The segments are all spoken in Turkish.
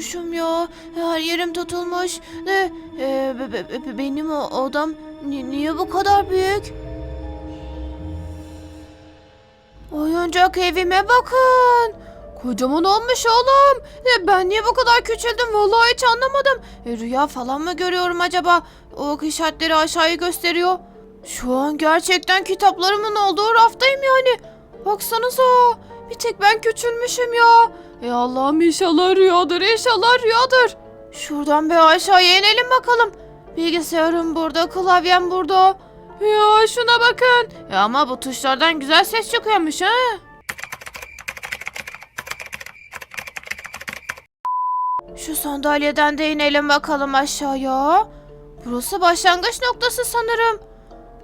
tutulmuşum ya. Her yerim tutulmuş. E, e, be- be- benim o odam ni- niye bu kadar büyük? Oyuncak evime bakın. Kocaman olmuş oğlum. E, ben niye bu kadar küçüldüm vallahi hiç anlamadım. E, rüya falan mı görüyorum acaba? O işaretleri aşağıyı gösteriyor. Şu an gerçekten kitaplarımın olduğu raftayım yani. Baksanıza. Bir tek ben küçülmüşüm ya. E Allah'ım inşallah rüyadır, inşallah rüyadır. Şuradan bir aşağıya inelim bakalım. Bilgisayarım burada, klavyem burada. Ya şuna bakın. Ya ama bu tuşlardan güzel ses çıkıyormuş ha. Şu sandalyeden de inelim bakalım aşağıya. Burası başlangıç noktası sanırım.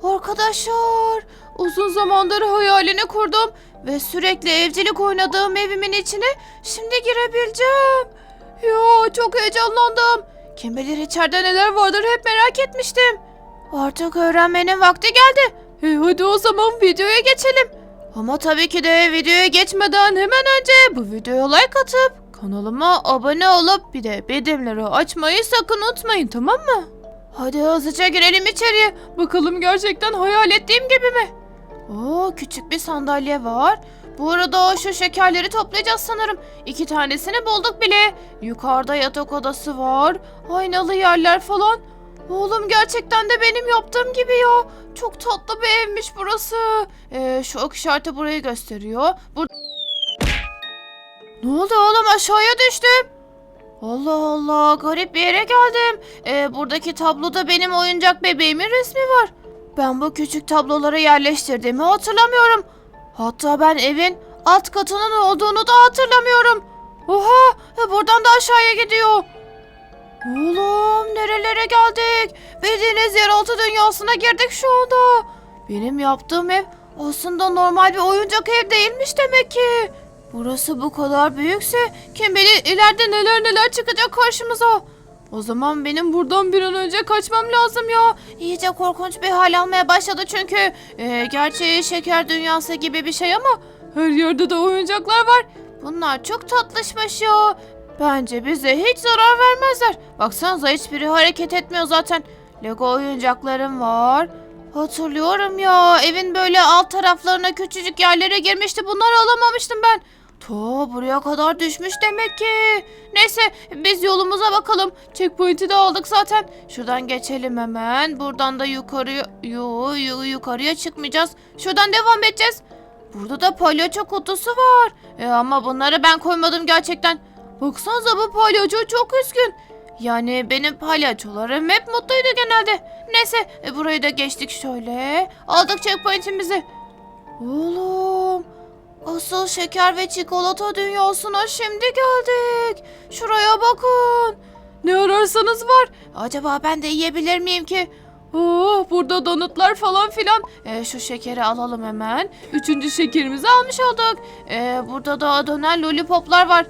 Arkadaşlar, uzun zamandır hayalini kurdum ve sürekli evcilik oynadığım evimin içine şimdi girebileceğim. Ya çok heyecanlandım. Kim bilir içeride neler vardır hep merak etmiştim. Artık öğrenmenin vakti geldi. E hadi o zaman videoya geçelim. Ama tabii ki de videoya geçmeden hemen önce bu videoya like atıp kanalıma abone olup bir de bildirimleri açmayı sakın unutmayın tamam mı? Hadi hızlıca girelim içeriye. Bakalım gerçekten hayal ettiğim gibi mi? Oo küçük bir sandalye var. Bu arada şu şekerleri toplayacağız sanırım. İki tanesini bulduk bile. Yukarıda yatak odası var. Aynalı yerler falan. Oğlum gerçekten de benim yaptığım gibi ya. Çok tatlı bir evmiş burası. Ee, şu ok işareti burayı gösteriyor. Bur ne oldu oğlum aşağıya düştüm. Allah Allah garip bir yere geldim. Ee, buradaki tabloda benim oyuncak bebeğimin resmi var. Ben bu küçük tabloları yerleştirdiğimi hatırlamıyorum. Hatta ben evin alt katının olduğunu da hatırlamıyorum. Oha e, buradan da aşağıya gidiyor. Oğlum nerelere geldik? Bildiğiniz yeraltı dünyasına girdik şu anda. Benim yaptığım ev aslında normal bir oyuncak ev değilmiş demek ki. Burası bu kadar büyükse kim bilir ileride neler neler çıkacak karşımıza. O zaman benim buradan bir an önce kaçmam lazım ya. İyice korkunç bir hal almaya başladı çünkü. Ee, gerçi şeker dünyası gibi bir şey ama her yerde de oyuncaklar var. Bunlar çok tatlışmış ya. Bence bize hiç zarar vermezler. Baksanıza hiçbiri hareket etmiyor zaten. Lego oyuncaklarım var. Hatırlıyorum ya evin böyle alt taraflarına küçücük yerlere girmişti. Bunları alamamıştım ben. Ta buraya kadar düşmüş demek ki. Neyse biz yolumuza bakalım. Checkpoint'i de aldık zaten. Şuradan geçelim hemen. Buradan da yukarıya... Yo, yo, yukarıya çıkmayacağız. Şuradan devam edeceğiz. Burada da palyaço kutusu var. E ama bunları ben koymadım gerçekten. Baksanıza bu palyaço çok üzgün. Yani benim palyaçolarım hep mutluydu genelde. Neyse e, burayı da geçtik şöyle. Aldık checkpoint'imizi. Oğlum asıl şeker ve çikolata dünyasına şimdi geldik. Şuraya bakın. Ne ararsanız var. Acaba ben de yiyebilir miyim ki? Oh, burada donutlar falan filan. E, şu şekeri alalım hemen. Üçüncü şekerimizi almış olduk. E, burada da dönen lollipoplar var.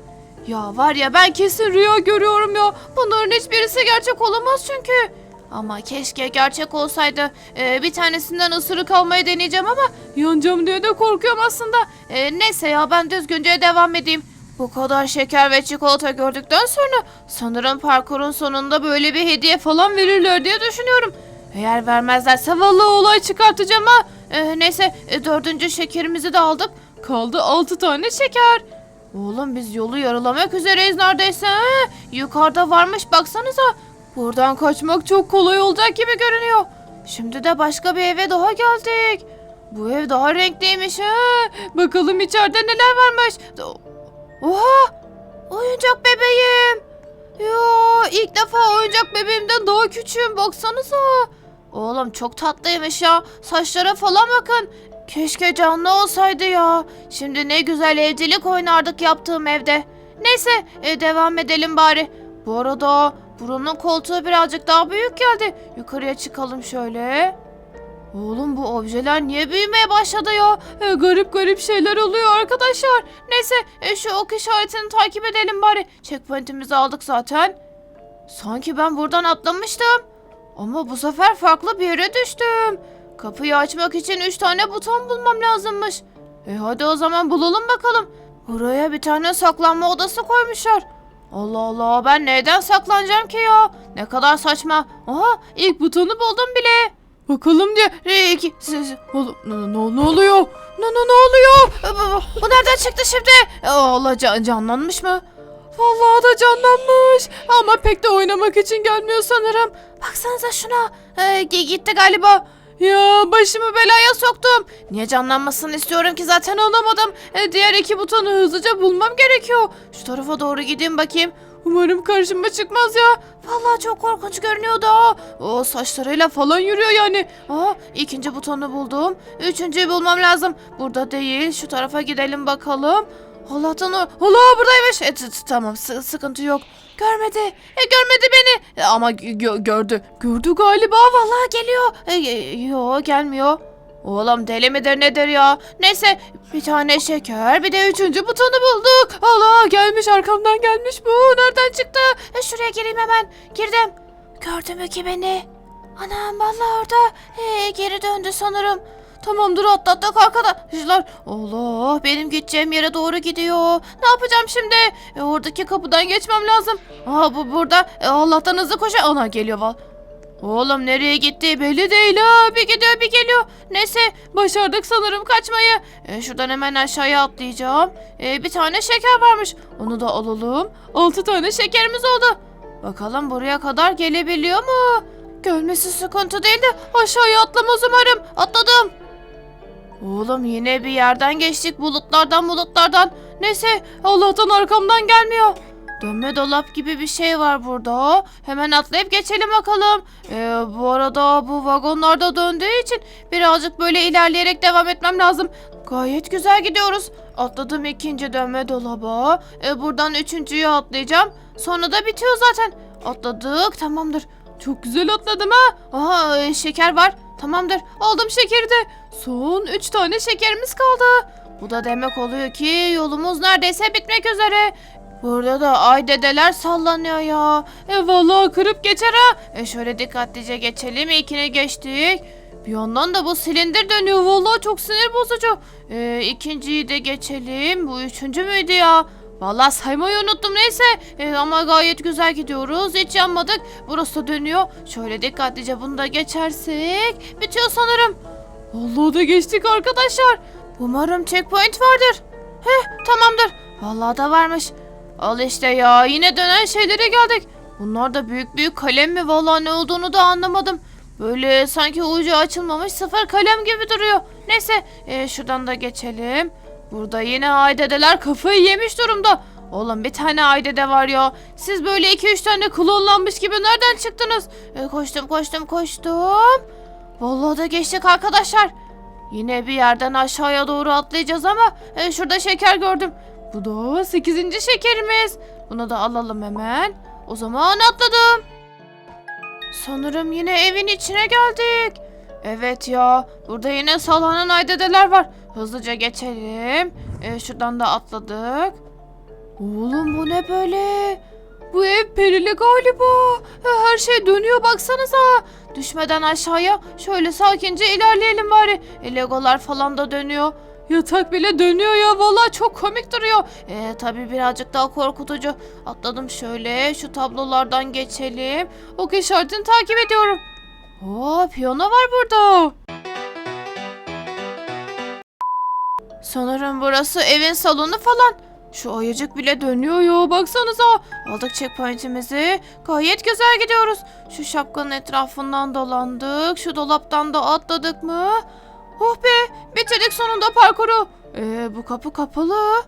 Ya var ya ben kesin rüya görüyorum ya. Bunların hiçbirisi gerçek olamaz çünkü. Ama keşke gerçek olsaydı. Ee, bir tanesinden ısırık almayı deneyeceğim ama yanacağım diye de korkuyorum aslında. Ee, neyse ya ben düzgünce devam edeyim. Bu kadar şeker ve çikolata gördükten sonra sanırım parkurun sonunda böyle bir hediye falan verirler diye düşünüyorum. Eğer vermezlerse vallahi olay çıkartacağım ha. Ee, neyse e, dördüncü şekerimizi de aldık. Kaldı altı tane şeker. Oğlum biz yolu yarılamak üzereyiz neredeyse. Yukarıda varmış baksanıza. Buradan kaçmak çok kolay olacak gibi görünüyor. Şimdi de başka bir eve daha geldik. Bu ev daha renkliymiş ha. Bakalım içeride neler varmış. Oha! Oyuncak bebeğim. Ya ilk defa oyuncak bebeğimden daha küçüğüm baksanıza. Oğlum çok tatlıymış ya. Saçlara falan bakın. Keşke canlı olsaydı ya. Şimdi ne güzel evcilik oynardık yaptığım evde. Neyse e, devam edelim bari. Bu arada buranın koltuğu birazcık daha büyük geldi. Yukarıya çıkalım şöyle. Oğlum bu objeler niye büyümeye başladı ya? E, garip garip şeyler oluyor arkadaşlar. Neyse e, şu ok işaretini takip edelim bari. Checkpoint'imizi aldık zaten. Sanki ben buradan atlamıştım. Ama bu sefer farklı bir yere düştüm. Kapıyı açmak için üç tane buton bulmam lazımmış. E hadi o zaman bulalım bakalım. Buraya bir tane saklanma odası koymuşlar. Allah Allah ben neden saklanacağım ki ya? Ne kadar saçma. Aha ilk butonu buldum bile. Bakalım diye. E, iki, ne, oluyor? Ne, ne, ne oluyor? E, bu, nereden çıktı şimdi? E, Allah can, canlanmış mı? Vallahi da canlanmış. Ama pek de oynamak için gelmiyor sanırım. Baksanıza şuna. E, gi- gitti galiba. Ya başımı belaya soktum. Niye canlanmasını istiyorum ki zaten anlamadım. E, diğer iki butonu hızlıca bulmam gerekiyor. Şu tarafa doğru gideyim bakayım. Umarım karşıma çıkmaz ya. Vallahi çok korkunç görünüyordu. O saçlarıyla falan yürüyor yani. Aa, ikinci butonu buldum. Üçüncüyü bulmam lazım. Burada değil. Şu tarafa gidelim bakalım. Allah'tan o. Allah buradaymış. E, tamam sı- sıkıntı yok. Görmedi. E, görmedi beni. E, ama gö- gördü. Gördü galiba. Vallahi geliyor. E, e, yo gelmiyor. Oğlum deli midir nedir ya? Neyse bir tane şeker bir de üçüncü butonu bulduk. Allah gelmiş arkamdan gelmiş bu. Nereden çıktı? E, şuraya gireyim hemen. Girdim. Gördü mü ki beni? Anam vallahi orada. E, geri döndü sanırım. Tamam dur atlattık arkadaşlar. Allah benim gideceğim yere doğru gidiyor. Ne yapacağım şimdi? E, oradaki kapıdan geçmem lazım. Aa bu burada. E, Allah'tan hızlı koşa. Ana geliyor val. Oğlum nereye gitti belli değil ha. Bir gidiyor bir geliyor. Neyse başardık sanırım kaçmayı. E, şuradan hemen aşağıya atlayacağım. E, bir tane şeker varmış. Onu da alalım. Altı tane şekerimiz oldu. Bakalım buraya kadar gelebiliyor mu? Gelmesi sıkıntı değil de aşağıya atlamaz umarım. Atladım. Oğlum yine bir yerden geçtik bulutlardan bulutlardan. Neyse Allah'tan arkamdan gelmiyor. Dönme dolap gibi bir şey var burada. Hemen atlayıp geçelim bakalım. Ee, bu arada bu vagonlarda döndüğü için birazcık böyle ilerleyerek devam etmem lazım. Gayet güzel gidiyoruz. Atladım ikinci dönme dolaba. Ee, buradan üçüncüyü atlayacağım. Sonra da bitiyor zaten. Atladık tamamdır. Çok güzel atladım ha. Aha e, şeker var. Tamamdır. Aldım şekeri de. Son 3 tane şekerimiz kaldı. Bu da demek oluyor ki yolumuz neredeyse bitmek üzere. Burada da ay dedeler sallanıyor ya. E vallahi kırıp geçer ha. E şöyle dikkatlice geçelim. İlkini geçtik. Bir yandan da bu silindir dönüyor. Vallahi çok sinir bozucu. E, ikinciyi de geçelim. Bu üçüncü müydü ya? Vallahi saymayı unuttum neyse. E, ama gayet güzel gidiyoruz. Hiç yanmadık. Burası da dönüyor. Şöyle dikkatlice bunu da geçersek bitiyor sanırım. Vallahi da geçtik arkadaşlar. Umarım checkpoint vardır. Heh tamamdır. Vallahi da varmış. Al işte ya yine dönen şeylere geldik. Bunlar da büyük büyük kalem mi? Vallahi ne olduğunu da anlamadım. Böyle sanki ucu açılmamış sıfır kalem gibi duruyor. Neyse e, şuradan da geçelim. Burada yine aydedeler kafayı yemiş durumda. Oğlum bir tane aydede var ya. Siz böyle iki üç tane klonlanmış gibi nereden çıktınız? E, koştum koştum koştum. Vallahi da geçtik arkadaşlar. Yine bir yerden aşağıya doğru atlayacağız ama e, şurada şeker gördüm. Bu da 8. şekerimiz. Bunu da alalım hemen. O zaman atladım. Sanırım yine evin içine geldik. Evet ya. Burada yine sallanan aydedeler var. Hızlıca geçelim. E, şuradan da atladık. Oğlum bu ne böyle? Bu ev perili galiba. E, Her şey dönüyor baksanıza. Düşmeden aşağıya şöyle sakince ilerleyelim bari. E, Legolar falan da dönüyor. Yatak bile dönüyor ya vallahi çok komik duruyor. Ee, tabii birazcık daha korkutucu. Atladım şöyle şu tablolardan geçelim. Ok işaretini takip ediyorum. Oo piyano var burada. Sanırım burası evin salonu falan. Şu ayıcık bile dönüyor ya baksanıza. Aldık checkpointimizi. Gayet güzel gidiyoruz. Şu şapkanın etrafından dolandık. Şu dolaptan da atladık mı? Oh be bitirdik sonunda parkuru. Ee, bu kapı kapalı.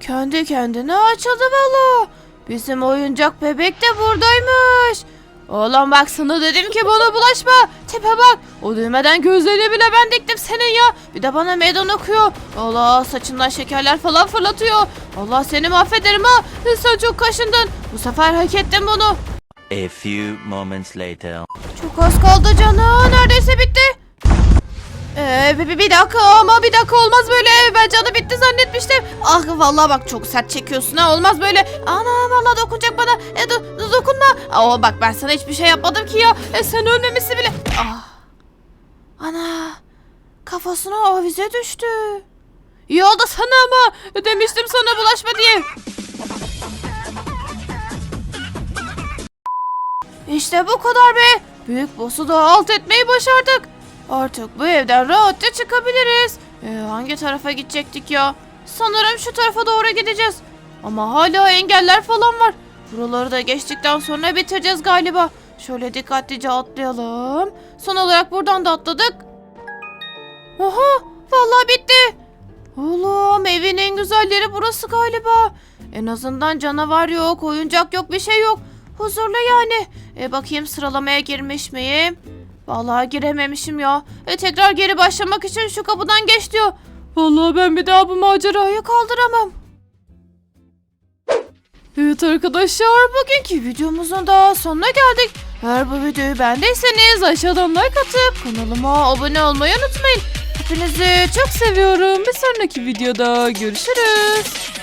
Kendi kendine açıldı valla. Bizim oyuncak bebek de buradaymış. Oğlum bak sana dedim ki bana bulaşma. Tipe bak. O düğmeden gözlerini bile ben diktim senin ya. Bir de bana meydan okuyor. Allah saçından şekerler falan fırlatıyor. Allah seni mahvederim ha. Sen çok kaşındın. Bu sefer hak ettin bunu. A few moments later. Çok az kaldı canım. Neredeyse bitti. Ee, bir, bir dakika ama bir dakika olmaz böyle. Ben canı bitti zannetmiştim. Ah vallahi bak çok sert çekiyorsun ha. Olmaz böyle. Ana vallahi dokunacak bana. E, do, dokunma. Aa, bak ben sana hiçbir şey yapmadım ki ya. E, sen ölmemesi bile. Ah. Ana. Kafasına avize düştü. İyi oldu sana ama. E, demiştim sana bulaşma diye. İşte bu kadar be. Büyük boss'u da alt etmeyi başardık. Artık bu evden rahatça çıkabiliriz. Ee, hangi tarafa gidecektik ya? Sanırım şu tarafa doğru gideceğiz. Ama hala engeller falan var. Buraları da geçtikten sonra bitireceğiz galiba. Şöyle dikkatlice atlayalım. Son olarak buradan da atladık. Oha! Vallahi bitti. Oğlum evin en güzel yeri burası galiba. En azından canavar yok, oyuncak yok, bir şey yok. Huzurlu yani. E bakayım sıralamaya girmiş miyim? Vallahi girememişim ya. E tekrar geri başlamak için şu kapıdan geç diyor. Vallahi ben bir daha bu macerayı kaldıramam. Evet arkadaşlar bugünkü videomuzun da sonuna geldik. Eğer bu videoyu beğendiyseniz aşağıdan like atıp kanalıma abone olmayı unutmayın. Hepinizi çok seviyorum. Bir sonraki videoda görüşürüz.